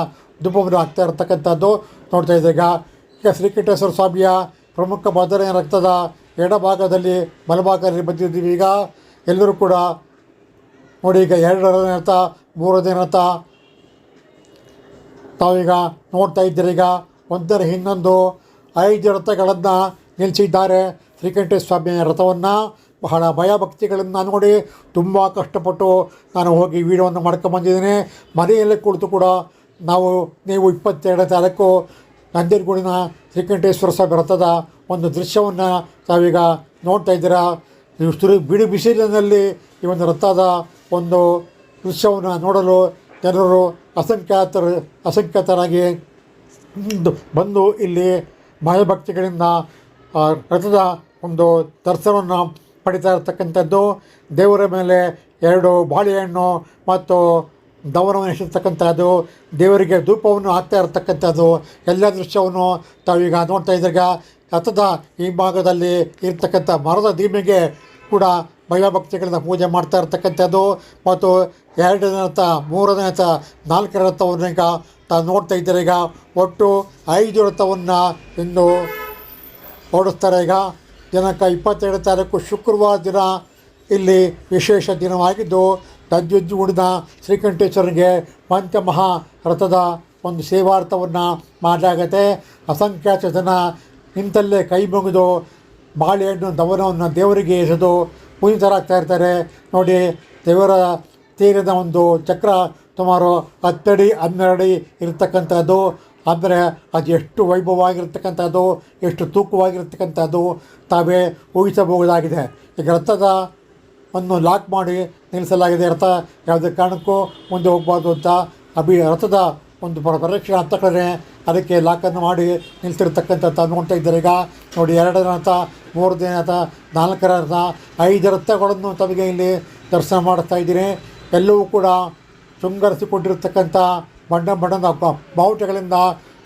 ದುಬ್ಬವನ್ನು ಆಗ್ತಾ ಇರತಕ್ಕಂಥದ್ದು ನೋಡ್ತಾ ಈಗ ಈಗ ಶ್ರೀಕಂಠೇಶ್ವರ ಸ್ವಾಮಿಯ ಪ್ರಮುಖ ಭದ್ರನೆಯ ರಕ್ತದ ಎಡಭಾಗದಲ್ಲಿ ಬಲಭಾಗದಲ್ಲಿ ಬಂದಿದ್ದೀವಿ. ಈಗ ಎಲ್ಲರೂ ಕೂಡ ನೋಡಿ, ಈಗ ಎರಡನೇ ರಥ ಮೂರನೇ ರಥ ತಾವೀಗ ನೋಡ್ತಾ ಇದ್ದೀರಿ. ಈಗ ಒಂದರ ಇನ್ನೊಂದು ಐದು ರಥಗಳನ್ನು ನಿಲ್ಲಿಸಿದ್ದಾರೆ ಶ್ರೀಕಂಠೇಶ್ವರ ಸ್ವಾಮಿಯ ರಥವನ್ನು. ಬಹಳ ಭಯಭಕ್ತಿಗಳನ್ನು ನೋಡಿ ತುಂಬ ಕಷ್ಟಪಟ್ಟು ನಾನು ಹೋಗಿ ವೀಡಿಯೋವನ್ನು ಮಾಡ್ಕೊಂಬಂದಿದ್ದೀನಿ ಮನೆಯಲ್ಲೇ ಕುಳಿತು ಕೂಡ ನಾವು, ನೀವು ಇಪ್ಪತ್ತೆರಡನೇ ತಾರೀಕು ನಂಜನಗೂಡಿನ ಶ್ರೀಕಂಠೇಶ್ವರ ಸ್ವಾಮಿ ರಥದ ಒಂದು ದೃಶ್ಯವನ್ನು ತಾವೀಗ ನೋಡ್ತಾ ಇದ್ದೀರಾ. ನೀವು ಸುರು ಬಿಡಿ ಬಿಸಿಲಿನಲ್ಲಿ ಈ ಒಂದು ರಥದ ಒಂದು ದೃಶ್ಯವನ್ನು ನೋಡಲು ಜನರು ಅಸಂಖ್ಯಾತರು, ಅಸಂಖ್ಯಾತರಾಗಿ ಬಂದು ಇಲ್ಲಿ ಭಯಭಕ್ತಿಗಳಿಂದ ರಥದ ಒಂದು ದರ್ಶನವನ್ನು ಪಡಿತಾ ಇರ್ತಕ್ಕಂಥದ್ದು ದೇವರ ಮೇಲೆ ಎರಡು ಬಾಳೆಹಣ್ಣು ಮತ್ತು ದವನವನ್ನು ಇಟ್ಟಿರ್ತಕ್ಕಂಥದ್ದು ದೇವರಿಗೆ ಧೂಪವನ್ನು ಹಾಕ್ತಾ ಇರತಕ್ಕಂಥದ್ದು. ಎಲ್ಲ ದೃಶ್ಯವನ್ನು ತಾವೀಗ ನೋಡ್ತಾ ಇದ್ದಾಗ ರಥದ ಈ ಭಾಗದಲ್ಲಿ ಇರ್ತಕ್ಕಂಥ ಮರದ ದೀಮೆಗೆ ಕೂಡ ಭಯಭಕ್ತಿಗಳಿಂದ ಪೂಜೆ ಮಾಡ್ತಾ ಇರ್ತಕ್ಕಂಥದ್ದು. ಮತ್ತು ಎರಡನೇ ರಥ, ಮೂರನೇ ರಥ, ನಾಲ್ಕನೇ ರಥವನ್ನು ಈಗ ತಾವು ನೋಡ್ತಾ ಇದ್ದಾರೆ. ಒಟ್ಟು ಐದು ರಥವನ್ನು ಇಂದು ಓಡಿಸ್ತಾರೆ. ಈಗ ದಿನಾಂಕ ಇಪ್ಪತ್ತೆರಡು ತಾರೀಕು ಶುಕ್ರವಾರ ದಿನ ಇಲ್ಲಿ ವಿಶೇಷ ದಿನವಾಗಿದ್ದು ನಂಜುಂಡನ ಶ್ರೀಕಂಠೇಶ್ವರನಿಗೆ ಪಂಚಮಹಾ ರಥದ ಒಂದು ಸೇವಾರ್ಥವನ್ನು ಮಾಡಲಾಗತ್ತೆ. ಅಸಂಖ್ಯಾತ ಜನ ನಿಂತಲ್ಲೇ ಕೈ ಮುಗಿದು ಬಾಳೆಹಣ್ಣು ದವನವನ್ನು ದೇವರಿಗೆ ಎಸೆದು ಪೂಜಿತರಾಗ್ತಾ ಇರ್ತಾರೆ. ನೋಡಿ, ದೇವರ ತೀರದ ಒಂದು ಚಕ್ರ ಸುಮಾರು ಹತ್ತಡಿ, ಹನ್ನೆರಡು ಇರತಕ್ಕಂಥದ್ದು ಅಂದರೆ ಅದು ಎಷ್ಟು ವೈಭವವಾಗಿರ್ತಕ್ಕಂಥದ್ದು, ಎಷ್ಟು ತೂಕವಾಗಿರ್ತಕ್ಕಂಥದ್ದು ತಾವೇ ಊಹಿಸಬಹುದಾಗಿದೆ. ಈಗ ರಥದ ಅನ್ನು ಲಾಕ್ ಮಾಡಿ ನಿಲ್ಲಿಸಲಾಗಿದೆ. ರಥ ಯಾವುದೇ ಕಾರಣಕ್ಕೂ ಮುಂದೆ ಹೋಗ್ಬಾರ್ದು ಅಂತ ಅಭಿ ರಥದ ಒಂದು ಅಂತ ಕಡೆ ಅದಕ್ಕೆ ಲಾಕನ್ನು ಮಾಡಿ ನಿಲ್ತಿರ್ತಕ್ಕಂಥ ನೋಡ್ತಾ ಇದ್ದಾರೆ. ಈಗ ನೋಡಿ, ಎರಡನೇ ರಥ, ಮೂರನೇ ರಥ ನಾಲ್ಕರ ರಥ, ಐದು ರಥಗಳನ್ನು ತಮಗೆ ಇಲ್ಲಿ ದರ್ಶನ ಮಾಡಿಸ್ತಾ ಇದ್ದೀನಿ ಎಲ್ಲವೂ ಕೂಡ ಶೃಂಗರಿಸಿಕೊಂಡಿರ್ತಕ್ಕಂಥ ಬಣ್ಣ ಬಣ್ಣದ ಬಾವುಟಗಳಿಂದ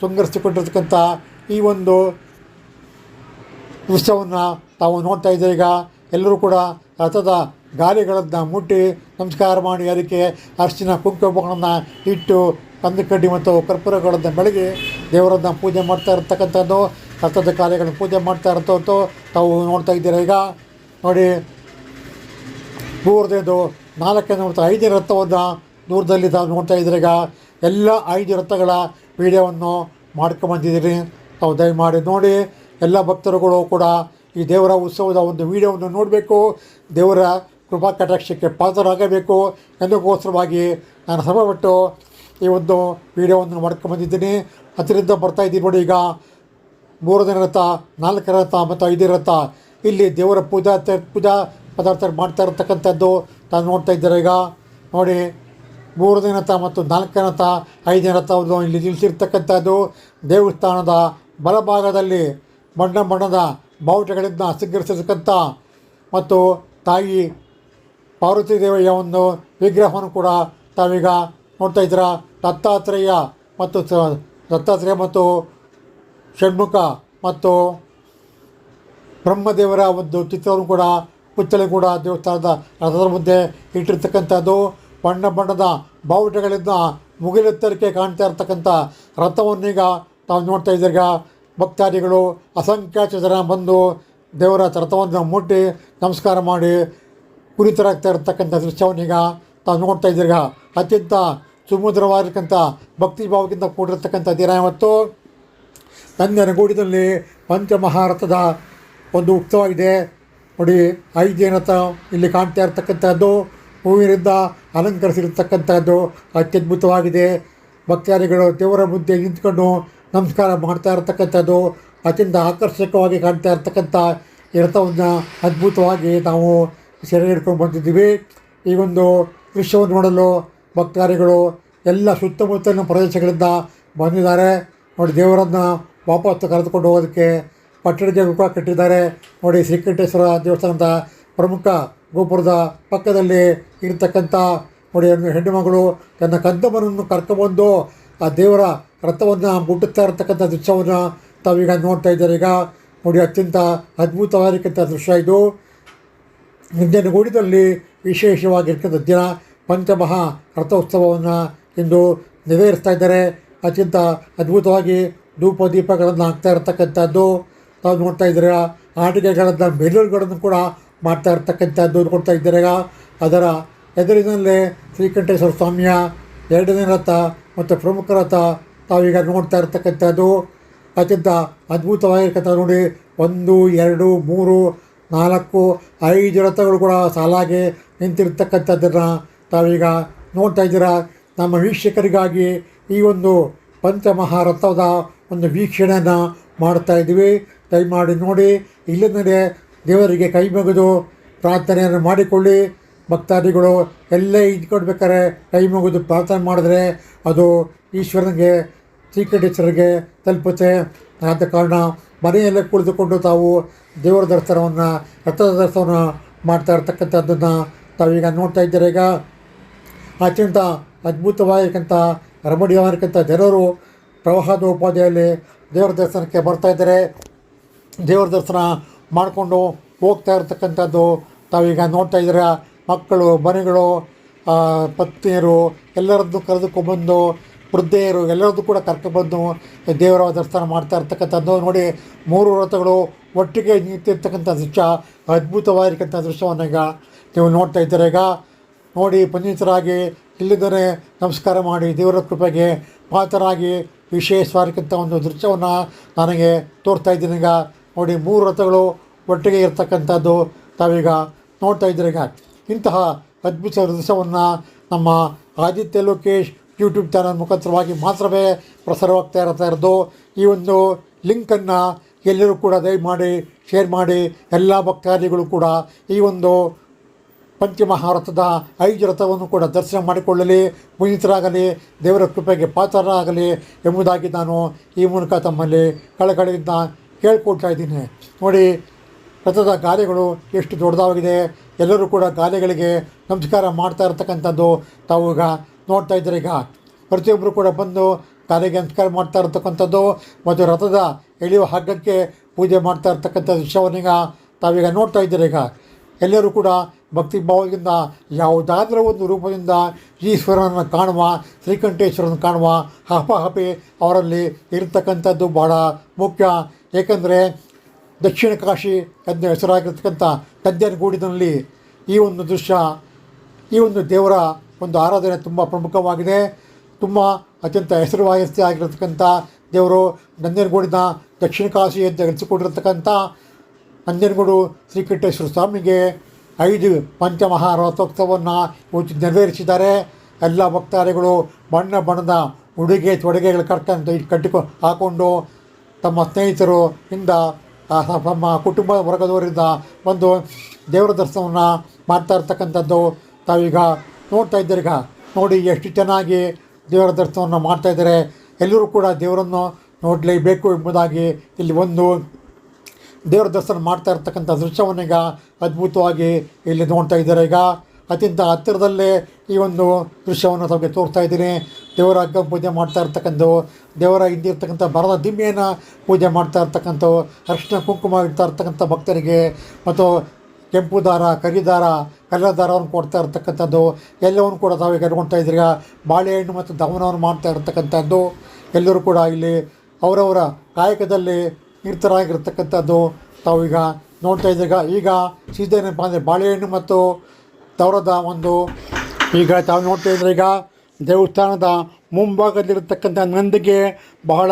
ತುಂಗರಿಸಿಕೊಂಡಿರ್ತಕ್ಕಂಥ ಈ ಒಂದು ದೃಶ್ಯವನ್ನು ತಾವು ನೋಡ್ತಾ ಇದ್ದೀರಿ. ಈಗ ಎಲ್ಲರೂ ಕೂಡ ರಥದ ಗಾಲಿಗಳನ್ನು ಮುಟ್ಟಿ ನಮಸ್ಕಾರ ಮಾಡಿ ಅದಕ್ಕೆ ಅರ್ಶಿನ ಕುಂಕುಮಗಳನ್ನು ಇಟ್ಟು ಕಂದಕಡ್ಡಿ ಮತ್ತು ಕರ್ಪೂರಗಳನ್ನು ಬೆಳಗ್ಗೆ ದೇವರನ್ನು ಪೂಜೆ ಮಾಡ್ತಾ ಇರ್ತಕ್ಕಂಥದ್ದು. ರಥದ ಕಾರ್ಯಗಳನ್ನು ಪೂಜೆ ಮಾಡ್ತಾ ಇರ್ತದ್ದು ತಾವು ನೋಡ್ತಾ ಇದ್ದೀರ. ಈಗ ನೋಡಿ, ಮೂರನೇದು ನಾಲ್ಕನೇ ಮತ್ತು ಐದನೇ ರಥವನ್ನು ದೂರದಲ್ಲಿ ತಾವು ನೋಡ್ತಾ ಇದ್ದೀರಿ. ಈಗ ಎಲ್ಲ ಐದು ರಥಗಳ ವಿಡಿಯೋವನ್ನು ಮಾಡ್ಕೊಂಬಂದಿದ್ದೀನಿ ತಾವು ದಯಮಾಡಿ ನೋಡಿ, ಎಲ್ಲ ಭಕ್ತರುಗಳು ಕೂಡ ಈ ದೇವರ ಉತ್ಸವದ ಒಂದು ವಿಡಿಯೋವನ್ನು ನೋಡಬೇಕು. ದೇವರ ಕೃಪಾ ಕಟಾಕ್ಷಕ್ಕೆ ಪಾತ್ರರಾಗಬೇಕು. ಎಂದಕ್ಕೋಸ್ಕರವಾಗಿ ನಾನು ಶ್ರಮಪಟ್ಟು ಈ ಒಂದು ವಿಡಿಯೋವನ್ನು ಮಾಡ್ಕೊಂಬಂದಿದ್ದೀನಿ. ಅದರಿಂದ ಬರ್ತಾ ಇದ್ದೀನಿ ನೋಡಿ, ಈಗ ಮೂರನೇ ರಥ, ನಾಲ್ಕನೇ ರಥ ಮತ್ತು ಐದನೇ ರಥ. ಇಲ್ಲಿ ದೇವರ ಪೂಜಾ ಪೂಜಾ ಪದಾರ್ಥ ಮಾಡ್ತಾ ಇರತಕ್ಕಂಥದ್ದು ನಾನು ನೋಡ್ತಾ ಇದ್ದಾರೆ ಈಗ. ನೋಡಿ ರಥ ಮತ್ತು ರಥ ಐದನೇ ರಥವನ್ನು ಇಲ್ಲಿ ನಿಲ್ಲಿಸಿರ್ತಕ್ಕಂಥದ್ದು ದೇವಸ್ಥಾನದ ಬಲಭಾಗದಲ್ಲಿ ಬಣ್ಣ ಬಣ್ಣದ ಬಾವುಟಗಳಿಂದ ಸಿಂಗರಿಸಿರ್ತಕ್ಕಂಥ ಮತ್ತು ತಾಯಿ ಪಾರ್ವತಿ ದೇವಿಯ ಒಂದು ವಿಗ್ರಹವನ್ನು ಕೂಡ ತಾವೀಗ ನೋಡ್ತಾ ಇದ್ದೀರ. ದತ್ತಾತ್ರೇಯ ಮತ್ತು ದತ್ತಾತ್ರೇಯ ಮತ್ತು ಷಣ್ಮುಖ ಮತ್ತು ಬ್ರಹ್ಮದೇವರ ಒಂದು ಚಿತ್ರವನ್ನು ಕೂಡ ಪುತ್ತಲೆ ಕೂಡ ದೇವಸ್ಥಾನದ ರಥದ ಮುಂದೆ ಇಟ್ಟಿರ್ತಕ್ಕಂಥದ್ದು. ಬಣ್ಣ ಬಣ್ಣದ ಬಾವುಟಗಳಿಂದ ಮುಗಿಲೆತ್ತರಿಕೆ ಕಾಣ್ತಾ ಇರ್ತಕ್ಕಂಥ ರಥವನ್ನೀಗ ತಾವು ನೋಡ್ತಾ ಇದ್ದೀಗ ಭಕ್ತಾದಿಗಳು, ಅಸಂಖ್ಯಾತ ಜನ ಬಂದು ದೇವರ ರಥವನ್ನು ಮುಟ್ಟಿ ನಮಸ್ಕಾರ ಮಾಡಿ ಕುರಿತರಾಗ್ತಾ ಇರತಕ್ಕಂಥ ದೃಶ್ಯವನ್ನೀಗ ತಾವು ನೋಡ್ತಾ ಇದ್ದೀಗ ಅತ್ಯಂತ ಸುಮಧುರವಾಗಿರ್ತಕ್ಕಂಥ ಭಕ್ತಿ ಭಾವದಿಂದ ಕೂಡಿರ್ತಕ್ಕಂಥ ದಿನ ಇವತ್ತು. ನಂಜನಗೂಡಿನಲ್ಲಿ ಪಂಚಮಹಾರಥದ ಒಂದು ಉಕ್ತವಾಗಿದೆ ನೋಡಿ, ಐದು ಇಲ್ಲಿ ಕಾಣ್ತಾ ಇರ್ತಕ್ಕಂಥದ್ದು. ಹೂವಿನಿಂದ ಅಲಂಕರಿಸಿರ್ತಕ್ಕಂಥದ್ದು ಅತ್ಯದ್ಭುತವಾಗಿದೆ. ಭಕ್ತಾದಿಗಳು ದೇವರ ಮುಂದೆ ನಿಂತ್ಕೊಂಡು ನಮಸ್ಕಾರ ಮಾಡ್ತಾ ಇರತಕ್ಕಂಥದ್ದು ಅತ್ಯಂತ ಆಕರ್ಷಕವಾಗಿ ಕಾಣ್ತಾ ಇರತಕ್ಕಂಥ ಎರಥವನ್ನು ರಥವನ್ನು ಅದ್ಭುತವಾಗಿ ನಾವು ಸೆರೆ ಹಿಡ್ಕೊಂಡು ಬಂದಿದ್ದೀವಿ. ಈ ಒಂದು ದೃಶ್ಯವನ್ನು ನೋಡಲು ಭಕ್ತಾದಿಗಳು ಎಲ್ಲ ಸುತ್ತಮುತ್ತಲಿನ ಪ್ರದೇಶಗಳಿಂದ ಬಂದಿದ್ದಾರೆ. ನೋಡಿ, ದೇವರನ್ನು ವಾಪಸ್ ಕರೆದುಕೊಂಡು ಹೋಗೋದಕ್ಕೆ ಪಟ್ಟಣದ ರೂಪ ಕಟ್ಟಿದ್ದಾರೆ. ನೋಡಿ, ಶ್ರೀಕಂಠೇಶ್ವರ ದೇವಸ್ಥಾನದ ಪ್ರಮುಖ ಗೋಪುರದ ಪಕ್ಕದಲ್ಲಿ ಇರತಕ್ಕಂಥ ನೋಡಿ ಹೆಣ್ಣು ಮಗಳು ತನ್ನ ಕಂದಮ್ಮನನ್ನು ಕರ್ಕೊಂಬಂದು ಆ ದೇವರ ರಥವನ್ನು ಮುಟ್ಟುತ್ತಾ ಇರತಕ್ಕಂಥ ದೃಶ್ಯವನ್ನು ತಾವೀಗ ನೋಡ್ತಾ ಇದ್ದಾರೆ. ಈಗ ನೋಡಿ, ಅತ್ಯಂತ ಅದ್ಭುತವಾಗಿರ್ತಕ್ಕಂಥ ದೃಶ್ಯ ಇದು. ನಂಜನಗೂಡಿನಲ್ಲಿ ವಿಶೇಷವಾಗಿರ್ತಕ್ಕಂಥ ದಿನ, ಪಂಚಮಹಾ ರಥೋತ್ಸವವನ್ನು ಇಂದು ನೆರವೇರಿಸ್ತಾ ಇದ್ದಾರೆ. ಅತ್ಯಂತ ಅದ್ಭುತವಾಗಿ ಧೂಪ ದೀಪಗಳನ್ನು ಹಾಕ್ತಾ ಇರತಕ್ಕಂಥದ್ದು. ತಾವು ನೋಡ್ತಾ ಇದ್ದೀರಾ, ಆಟಿಕೆಗಳನ್ನು ಮೆಲುಗಳನ್ನು ಕೂಡ ಮಾಡ್ತಾ ಇರ್ತಕ್ಕಂಥದ್ದು ನೋಡ್ತಾ ಇದ್ದೀರಾ. ಅದರ ಎದುರಿನಲ್ಲೇ ಶ್ರೀಕಂಠೇಶ್ವರ ಸ್ವಾಮಿಯ ಎರಡನೇ ರಥ ಮತ್ತು ಪ್ರಮುಖ ರಥ ತಾವೀಗ ನೋಡ್ತಾ ಇರ್ತಕ್ಕಂಥದ್ದು. ಅತ್ಯಂತ ಅದ್ಭುತವಾಗಿರ್ತಕ್ಕಂಥ ನೋಡಿ. ಒಂದು, ಎರಡು, ಮೂರು, ನಾಲ್ಕು, ಐದು ರಥಗಳು ಕೂಡ ಸಾಲಾಗಿ ನಿಂತಿರ್ತಕ್ಕಂಥದ್ದನ್ನು ತಾವೀಗ ನೋಡ್ತಾ ಇದ್ದೀರಾ. ನಮ್ಮ ವೀಕ್ಷಕರಿಗಾಗಿ ಈ ಒಂದು ಪಂಚಮಹಾರಥದ ಒಂದು ವೀಕ್ಷಣೆಯನ್ನು ಮಾಡ್ತಾ ಇದ್ದೀವಿ. ದಯಮಾಡಿ ನೋಡಿ. ಇಲ್ಲಿಂದಲೇ ದೇವರಿಗೆ ಕೈ ಮುಗಿದು ಪ್ರಾರ್ಥನೆಯನ್ನು ಮಾಡಿಕೊಳ್ಳಿ. ಭಕ್ತಾದಿಗಳು ಎಲ್ಲೇ ಇದ್ಕೊಡ್ಬೇಕಾದ್ರೆ ಕೈ ಮುಗಿದು ಪ್ರಾರ್ಥನೆ ಮಾಡಿದ್ರೆ ಅದು ಈಶ್ವರನಿಗೆ ಶ್ರೀಕಂಠೇಶ್ವರಿಗೆ ತಲುಪುತ್ತೆ. ಆದ ಕಾರಣ ಮನೆಯಲ್ಲೇ ಕುಳಿತುಕೊಂಡು ತಾವು ದೇವರ ದರ್ಶನವನ್ನು, ರಥದ ದರ್ಶನವನ್ನು ಮಾಡ್ತಾ ಇರ್ತಕ್ಕಂಥದ್ದನ್ನು ತಾವೀಗ ನೋಡ್ತಾ ಇದ್ದೀರ. ಈಗ ಅತ್ಯಂತ ಅದ್ಭುತವಾಗಿರ್ತಕ್ಕಂಥ, ರಮಣೀಯವಾಗಿರ್ತಕ್ಕಂಥ ಜನರು ಪ್ರವಾಹದ ಉಪಾಧಿಯಲ್ಲಿ ದೇವರ ದರ್ಶನಕ್ಕೆ ಬರ್ತಾ ಇದ್ದಾರೆ. ದೇವರ ದರ್ಶನ ಮಾಡಿಕೊಂಡು ಹೋಗ್ತಾ ಇರ್ತಕ್ಕಂಥದ್ದು ತಾವೀಗ ನೋಡ್ತಾ ಇದ್ದೀರ. ಮಕ್ಕಳು ಮನೆಗಳು ಪತ್ನಿಯರು ಎಲ್ಲರದ್ದು ಕರೆದುಕೊಂಡ್ಬಂದು ವೃದ್ಧೆಯರು ಎಲ್ಲರದ್ದು ಕೂಡ ಕರ್ಕೊಂಡ್ಬಂದು ದೇವರ ದರ್ಶನ ಮಾಡ್ತಾ ಇರ್ತಕ್ಕಂಥದ್ದು ನೋಡಿ, ಮೂರು ರಥಗಳು ಒಟ್ಟಿಗೆ ನಿಂತಿರ್ತಕ್ಕಂಥ ದೃಶ್ಯ, ಅದ್ಭುತವಾಗಿರ್ತಕ್ಕಂಥ ದೃಶ್ಯವನ್ನು ಈಗ ನೀವು ನೋಡ್ತಾ ಇದ್ದೀರ. ಈಗ ನೋಡಿ ಪಂಡಿತರಾಗಿ ಇಲ್ಲಿಂದನೇ ನಮಸ್ಕಾರ ಮಾಡಿ, ದೇವರ ಕೃಪೆಗೆ ಪಾತ್ರರಾಗಿ ವಿಶೇಷವಾಗಿರ್ತಕ್ಕಂಥ ಒಂದು ದೃಶ್ಯವನ್ನು ನನಗೆ ತೋರ್ತಾ ಇದ್ದೀನಿ. ಈಗ ನೋಡಿ, ಮೂರು ರಥಗಳು ಒಟ್ಟಿಗೆ ಇರ್ತಕ್ಕಂಥದ್ದು ತಾವೀಗ ನೋಡ್ತಾ ಇದ್ದೀರಿ. ಈಗ ಇಂತಹ ಅದ್ಭುತ ದೃಶ್ಯವನ್ನು ನಮ್ಮ ಆದಿತ್ಯ ಲೋಕೇಶ್ ಯೂಟ್ಯೂಬ್ ಚಾನಲ್ ಮುಖಾಂತರವಾಗಿ ಮಾತ್ರವೇ ಪ್ರಸಾರವಾಗ್ತಾ ಇರ್ತಾ ಇರೋದು. ಈ ಒಂದು ಲಿಂಕನ್ನು ಎಲ್ಲರೂ ಕೂಡ ದಯಮಾಡಿ, ಶೇರ್ ಮಾಡಿ, ಎಲ್ಲ ಭಕ್ತಾದಿಗಳು ಕೂಡ ಈ ಒಂದು ಪಂಚಮಹಾರಥದ ಐದು ರಥವನ್ನು ಕೂಡ ದರ್ಶನ ಮಾಡಿಕೊಳ್ಳಲಿ, ಪುನೀತರಾಗಲಿ, ದೇವರ ಕೃಪೆಗೆ ಪಾತ್ರರಾಗಲಿ ಎಂಬುದಾಗಿ ನಾನು ಈ ಮೂಲಕ ತಮ್ಮಲ್ಲಿ ಕಳಕಳಿಯಿಂದ ಕೇಳ್ಕೊಳ್ತಾ ಇದ್ದೀನಿ. ನೋಡಿ ರಥದ ಗಾಲೆಗಳು ಎಷ್ಟು ದೊಡ್ಡದಾಗಿದೆ. ಎಲ್ಲರೂ ಕೂಡ ಗಾಲೆಗಳಿಗೆ ನಮಸ್ಕಾರ ಮಾಡ್ತಾ ಇರತಕ್ಕಂಥದ್ದು ತಾವು ಈಗ ನೋಡ್ತಾ ಇದ್ದೀರಿ. ಈಗ ಪ್ರತಿಯೊಬ್ಬರು ಕೂಡ ಬಂದು ಗಾಲೆಗೆ ನಮಸ್ಕಾರ ಮಾಡ್ತಾ ಇರತಕ್ಕಂಥದ್ದು ಮತ್ತು ರಥದ ಎಳೆಯುವ ಹಗ್ಗಕ್ಕೆ ಪೂಜೆ ಮಾಡ್ತಾ ಇರ್ತಕ್ಕಂಥ ವಿಷಯವನ್ನೀಗ ತಾವೀಗ ನೋಡ್ತಾ ಇದ್ದೀರಿ. ಈಗ ಎಲ್ಲರೂ ಕೂಡ ಭಕ್ತಿ ಭಾವದಿಂದ ಯಾವುದಾದ್ರೂ ಒಂದು ರೂಪದಿಂದ ಈಶ್ವರನನ್ನು ಕಾಣುವ ಶ್ರೀಕಂಠೇಶ್ವರನ ಕಾಣುವ ಹಪ ಹಪೆ ಅವರಲ್ಲಿ ಇರತಕ್ಕಂಥದ್ದು ಭಾಳ ಮುಖ್ಯ. ಏಕೆಂದರೆ ದಕ್ಷಿಣ ಕಾಶಿ ಎಂದು ಹೆಸರಾಗಿರ್ತಕ್ಕಂಥ ಈ ಒಂದು ದೃಶ್ಯ, ಈ ಒಂದು ದೇವರ ಒಂದು ಆರಾಧನೆ ತುಂಬ ಪ್ರಮುಖವಾಗಿದೆ. ತುಂಬ ಅತ್ಯಂತ ಹೆಸರುವಾಸಿ ಆಗಿರತಕ್ಕಂಥ ದೇವರು ನಂಜನಗೂಡಿನ ದಕ್ಷಿಣ ಕಾಶಿ ಅಂತ ಹೆಸರುಕೊಂಡಿರ್ತಕ್ಕಂಥ ನಂಜನಗೂಡು ಶ್ರೀಕಂಠೇಶ್ವರ ಸ್ವಾಮಿಗೆ ಐದು ಪಂಚಮಹಾರಥೋತ್ಸವವನ್ನು ಇವತ್ತು ನೆರವೇರಿಸಿದ್ದಾರೆ. ಎಲ್ಲ ಭಕ್ತಾದಿಗಳು ಬಣ್ಣ ಬಣ್ಣದ ಉಡುಗೆ ತೊಡುಗೆಗಳು ಕಟ್ಕೊಂಡು ಕಟ್ಟಿಕೊ ಹಾಕ್ಕೊಂಡು ತಮ್ಮ ಸ್ನೇಹಿತರು ಇಂದ ತಮ್ಮ ಕುಟುಂಬ ವರ್ಗದವರಿಂದ ಒಂದು ದೇವರ ದರ್ಶನವನ್ನು ಮಾಡ್ತಾ ಇರ್ತಕ್ಕಂಥದ್ದು. ತಾವೀಗ ನೋಡ್ತಾ ಇದ್ದೀರೀಗ ಈಗ ನೋಡಿ ಎಷ್ಟು ಚೆನ್ನಾಗಿ ದೇವರ ದರ್ಶನವನ್ನು ಮಾಡ್ತಾ ಇದ್ದಾರೆ. ಎಲ್ಲರೂ ಕೂಡ ದೇವರನ್ನು ನೋಡಲೇಬೇಕು ಎಂಬುದಾಗಿ ಇಲ್ಲಿ ಒಂದು ದೇವರ ದರ್ಶನ ಮಾಡ್ತಾ ಇರ್ತಕ್ಕಂಥ ದೃಶ್ಯವನ್ನು ದೃಶ್ಯವನ್ನೀಗ ಅದ್ಭುತವಾಗಿ ಇಲ್ಲಿ ನೋಡ್ತಾ ಇದ್ದಾರೆ. ಈಗ ಅತ್ಯಂತ ಹತ್ತಿರದಲ್ಲೇ ಈ ಒಂದು ದೃಶ್ಯವನ್ನು ತಮಗೆ ತೋರ್ತಾ ಇದ್ದೀನಿ. ದೇವರ ಹಗ್ಗ ಪೂಜೆ ಮಾಡ್ತಾ ಇರ್ತಕ್ಕಂಥ ದೇವರ ಹಿಂದಿರ್ತಕ್ಕಂಥ ಭರದ ದಿಮ್ಮೆಯನ್ನು ಪೂಜೆ ಮಾಡ್ತಾ ಇರ್ತಕ್ಕಂಥವು, ಅರಿಶಿನ ಕುಂಕುಮ ಇಡ್ತಾ ಇರ್ತಕ್ಕಂಥ ಭಕ್ತರಿಗೆ, ಮತ್ತು ಕೆಂಪು ದಾರ, ಕರಿ ದಾರ ಕಲ್ಲ ದಾರವನ್ನು ಕೊಡ್ತಾ ಇರ್ತಕ್ಕಂಥದ್ದು, ಎಲ್ಲವನ್ನು ಕೂಡ ತಾವೀಗ ನೋಡ್ತಾ ಇದ್ದೀರಿ. ಬಾಳೆಹಣ್ಣು ಮತ್ತು ದಮನವನ್ನು ಮಾಡ್ತಾ ಇರ್ತಕ್ಕಂಥದ್ದು, ಎಲ್ಲರೂ ಕೂಡ ಇಲ್ಲಿ ಅವರವರ ಕಾಯಕದಲ್ಲಿ ನಿರತರಾಗಿರ್ತಕ್ಕಂಥದ್ದು ತಾವೀಗ ನೋಡ್ತಾ ಇದ್ದೀರಿ. ಈಗ ಸೀದೇನಪ್ಪ ಅಂದರೆ ಬಾಳೆಹಣ್ಣು ಮತ್ತು ದವರದ ಒಂದು ಈಗ ತಾವು ನೋಡ್ತಾ ಇದ್ರೆ ಈಗ ದೇವಸ್ಥಾನದ ಮುಂಭಾಗದಲ್ಲಿರತಕ್ಕಂಥ ನಂದಿಗೆ ಬಹಳ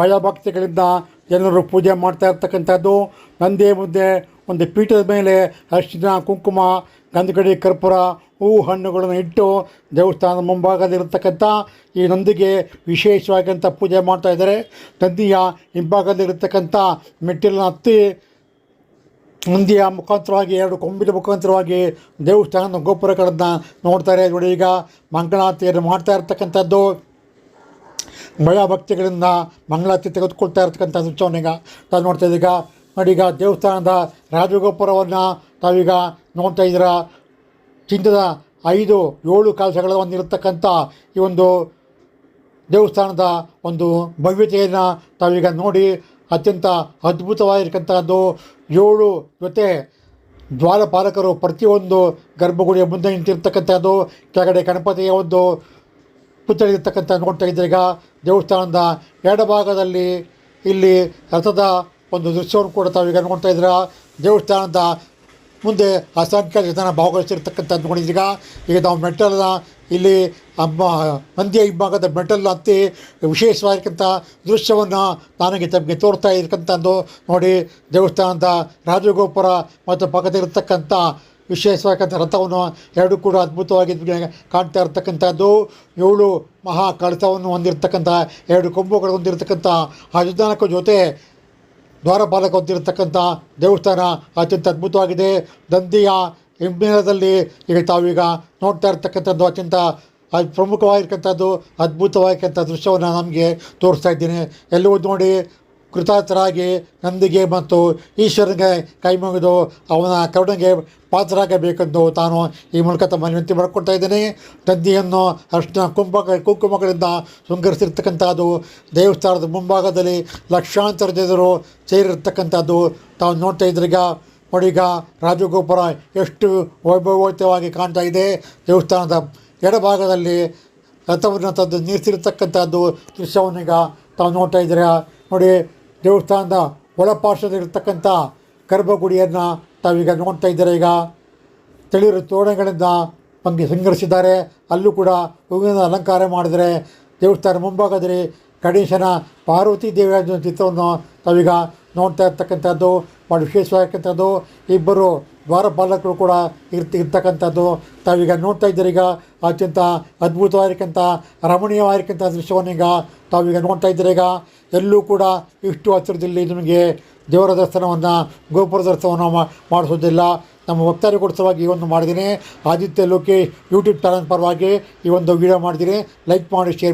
ಭಯಭಕ್ತಿಗಳಿಂದ ಜನರು ಪೂಜೆ ಮಾಡ್ತಾ ಇರ್ತಕ್ಕಂಥದ್ದು. ನಂದಿಯ ಮುಂದೆ ಒಂದು ಪೀಠದ ಮೇಲೆ ಅರಿಶಿನ, ಕುಂಕುಮ, ಗಂಧಗಡಿ, ಕರ್ಪೂರ, ಹೂವು ಹಣ್ಣುಗಳನ್ನು ಇಟ್ಟು ದೇವಸ್ಥಾನದ ಮುಂಭಾಗದಲ್ಲಿರತಕ್ಕಂಥ ಈ ನಂದಿಗೆ ವಿಶೇಷವಾಗಿಂಥ ಪೂಜೆ ಮಾಡ್ತಾ ಇದ್ದಾರೆ. ನಂದಿಯ ಹಿಂಭಾಗದಲ್ಲಿರತಕ್ಕಂಥ ಮೆಟ್ಟಿಲನ್ನ ಹತ್ತಿ ನಂದಿಯ ಮುಖಾಂತರವಾಗಿ, ಎರಡು ಕೊಂಬಿನ ಮುಖಾಂತರವಾಗಿ ದೇವಸ್ಥಾನದ ಗೋಪುರಗಳನ್ನು ನೋಡ್ತಾರೆ ನೋಡಿ. ಈಗ ಮಂಗಳಾರತಿಯನ್ನು ಮಾಡ್ತಾ ಇರ್ತಕ್ಕಂಥದ್ದು, ಮಹಿಳಾ ಭಕ್ತಿಗಳಿಂದ ಮಂಗಳಾರತಿ ತೆಗೆದುಕೊಳ್ತಾ ಇರ್ತಕ್ಕಂಥ ಈಗ ತಾವು ನೋಡ್ತಾ ಇದ್ದೀಗ ನೋಡಿ, ಈಗ ದೇವಸ್ಥಾನದ ರಾಜಗೋಪುರವನ್ನು ತಾವೀಗ ನೋಡ್ತಾ ಇದ್ದೀರ. ಚಿಂತದ ಐದು, ಏಳು ಕಾಲಸಗಳ ಒಂದು ಇರತಕ್ಕಂಥ ಈ ಒಂದು ದೇವಸ್ಥಾನದ ಒಂದು ಭವ್ಯತೆಯನ್ನು ತಾವೀಗ ನೋಡಿ ಅತ್ಯಂತ ಅದ್ಭುತವಾಗಿರ್ತಕ್ಕಂಥದ್ದು ಏಳು ಜೊತೆ ದ್ವಾರಪಾಲಕರು ಪ್ರತಿಯೊಂದು ಗರ್ಭಗುಡಿಯ ಮುಂದೆ ನಿಂತಿರ್ತಕ್ಕಂಥದ್ದು ಕೆಳಗಡೆ ಗಣಪತಿಯ ಒಂದು ಪುತ್ಥಳಿರ್ತಕ್ಕಂಥ ನೋಡ್ತಾ ಇದ್ದೀರಿ. ಈಗ ದೇವಸ್ಥಾನದ ಎಡಭಾಗದಲ್ಲಿ ಇಲ್ಲಿ ರಥದ ಒಂದು ದೃಶ್ಯವನ್ನು ಕೂಡ ತಾವೀಗ ನೋಡ್ತಾ ಇದ್ದೀರಾ. ದೇವಸ್ಥಾನದ ಮುಂದೆ ಅಸಂಖ್ಯ ಜನ ಭಾಗವಹಿಸಿರ್ತಕ್ಕಂಥದ್ದು ನೋಡಿದ್ರೀಗ ಈಗ ನಾವು ಮೆಟ್ಟಲನ್ನ ಇಲ್ಲಿ ಅಮ್ಮ ಮಂದಿಯ ಹಿಂಭಾಗದ ಮೆಟಲ್ ಹತ್ತಿ ವಿಶೇಷವಾಗಿರ್ತಕ್ಕಂಥ ದೃಶ್ಯವನ್ನು ನನಗೆ ತಮಗೆ ತೋರ್ತಾ ಇರ್ತಕ್ಕಂಥದ್ದು. ನೋಡಿ, ದೇವಸ್ಥಾನದ ರಾಜಗೋಪುರ ಮತ್ತು ಪಕ್ಕದಲ್ಲಿರ್ತಕ್ಕಂಥ ವಿಶೇಷವಾಗಿರ್ತಕ್ಕಂಥ ರಥವನ್ನು ಎರಡು ಕೂಡ ಅದ್ಭುತವಾಗಿ ಕಾಣ್ತಾ ಇರತಕ್ಕಂಥದ್ದು. ಏಳು ಮಹಾ ಕಳಸವನ್ನು ಹೊಂದಿರತಕ್ಕಂಥ, ಎರಡು ಕೊಂಬುಗಳು ಹೊಂದಿರತಕ್ಕಂಥ ಹದಿನಾಲ್ಕು ಜೊತೆ ದ್ವಾರಪಾಲಕ ಹೊಂದಿರತಕ್ಕಂಥ ದೇವಸ್ಥಾನ ಅತ್ಯಂತ ಅದ್ಭುತವಾಗಿದೆ. ದಂದಿಯ ಹಿಮ್ಮೇಳದಲ್ಲಿ ಈಗ ತಾವೀಗ ನೋಡ್ತಾ ಇರ್ತಕ್ಕಂಥದ್ದು ಅತ್ಯಂತ ಅದು ಪ್ರಮುಖವಾಗಿರ್ತಕ್ಕಂಥದ್ದು, ಅದ್ಭುತವಾಗಿರ್ತಕ್ಕಂಥ ದೃಶ್ಯವನ್ನು ನಮಗೆ ತೋರಿಸ್ತಾ ಇದ್ದೀನಿ. ಎಲ್ಲವೂ ನೋಡಿ ಕೃತಾರ್ಥರಾಗಿ ನಂದಿಗೆ ಮತ್ತು ಈಶ್ವರನಿಗೆ ಕೈ ಮುಗಿದು ಅವನ ಕರುಣೆಗೆ ಪಾತ್ರರಾಗಬೇಕೆಂದು ತಾನು ಈ ಮೂಲಕ ತಮ್ಮ ವಿನಂತಿ ಮಾಡಿಕೊಡ್ತಾ ಇದ್ದೀನಿ. ನಂದಿಯನ್ನು ಅರ್ಶನ ಕುಂಭ, ಕುಂಕುಮಗಳಿಂದ ಶೃಂಗರಿಸಿರ್ತಕ್ಕಂಥದ್ದು, ದೇವಸ್ಥಾನದ ಮುಂಭಾಗದಲ್ಲಿ ಲಕ್ಷಾಂತರ ಜನರು ಸೇರಿರ್ತಕ್ಕಂಥದ್ದು ತಾವು ನೋಡ್ತಾ ಇದ್ರೀಗ ಈಗ ರಾಜಗೋಪುರ ಎಷ್ಟು ವೈಭವೋತವಾಗಿ ಕಾಣ್ತಾ ಇದೆ. ದೇವಸ್ಥಾನದ ಎಡಭಾಗದಲ್ಲಿ ರಥವನ್ನು ತಂದು ದೃಶ್ಯವನ್ನು ಈಗ ತಾವು ನೋಡ್ತಾ ಇದ್ದೀರಾ. ನೋಡಿ, ದೇವಸ್ಥಾನದ ಒಳಪಾರ್ಶ್ವದಲ್ಲಿರ್ತಕ್ಕಂಥ ಗರ್ಭಗುಡಿಯನ್ನು ತಾವೀಗ ನೋಡ್ತಾ ಇದ್ದೀರಾ ಈಗ. ತಿಳಿರು ತೋರಣಗಳಿಂದ ನಮಗೆ ಸಂಗ್ರಹಿಸಿದ್ದಾರೆ. ಅಲ್ಲೂ ಕೂಡ ಹೂವಿನ ಅಲಂಕಾರ ಮಾಡಿದರೆ ದೇವಸ್ಥಾನ ಮುಂಭಾಗದಲ್ಲಿ ಗಣೇಶನ ಪಾರ್ವತಿ ದೇವಿಯ ಚಿತ್ರವನ್ನು ತಾವೀಗ ನೋಡ್ತಾ ಇರ್ತಕ್ಕಂಥದ್ದು ಭಾಳ ವಿಶೇಷವಾಗಿರ್ತಕ್ಕಂಥದ್ದು, ಇಬ್ಬರು ದ್ವಾರಪಾಲಕರು ಕೂಡ ಇರ್ತ, ಇರ್ತಕ್ಕಂಥದ್ದು. ತಾವೀಗ ನೋಡ್ತಾ ಇದ್ದೀರಿ ಈಗ, ಅತ್ಯಂತ ಅದ್ಭುತವಾಗಿರ್ತಕ್ಕಂಥ, ರಮಣೀಯವಾಗಿರ್ತಕ್ಕಂಥ ಈಗ ತಾವೀಗ ನೋಡ್ತಾ ಇದ್ದೀರಿ ಈಗ. ಎಲ್ಲೂ ಕೂಡ ಇಷ್ಟು ಹತ್ತಿರದಲ್ಲಿ ನಿಮಗೆ ದೇವರ ದರ್ಶನವನ್ನು, ಗೋಪುರ ದರ್ಶನವನ್ನು ಮಾಡಿಸೋದಿಲ್ಲ ನಮ್ಮ ವಕ್ತಾರಿಗೋಸ್ಕರವಾಗಿ ಈ ಒಂದು ಮಾಡಿದ್ದೀನಿ. ಆದಿತ್ಯ ಲೋಕೇಶ್ ಯೂಟ್ಯೂಬ್ ಚಾನಲ್ ಪರವಾಗಿ ಈ ಒಂದು ವಿಡಿಯೋ ಮಾಡಿದ್ದೀನಿ. ಲೈಕ್ ಮಾಡಿ, ಶೇರ್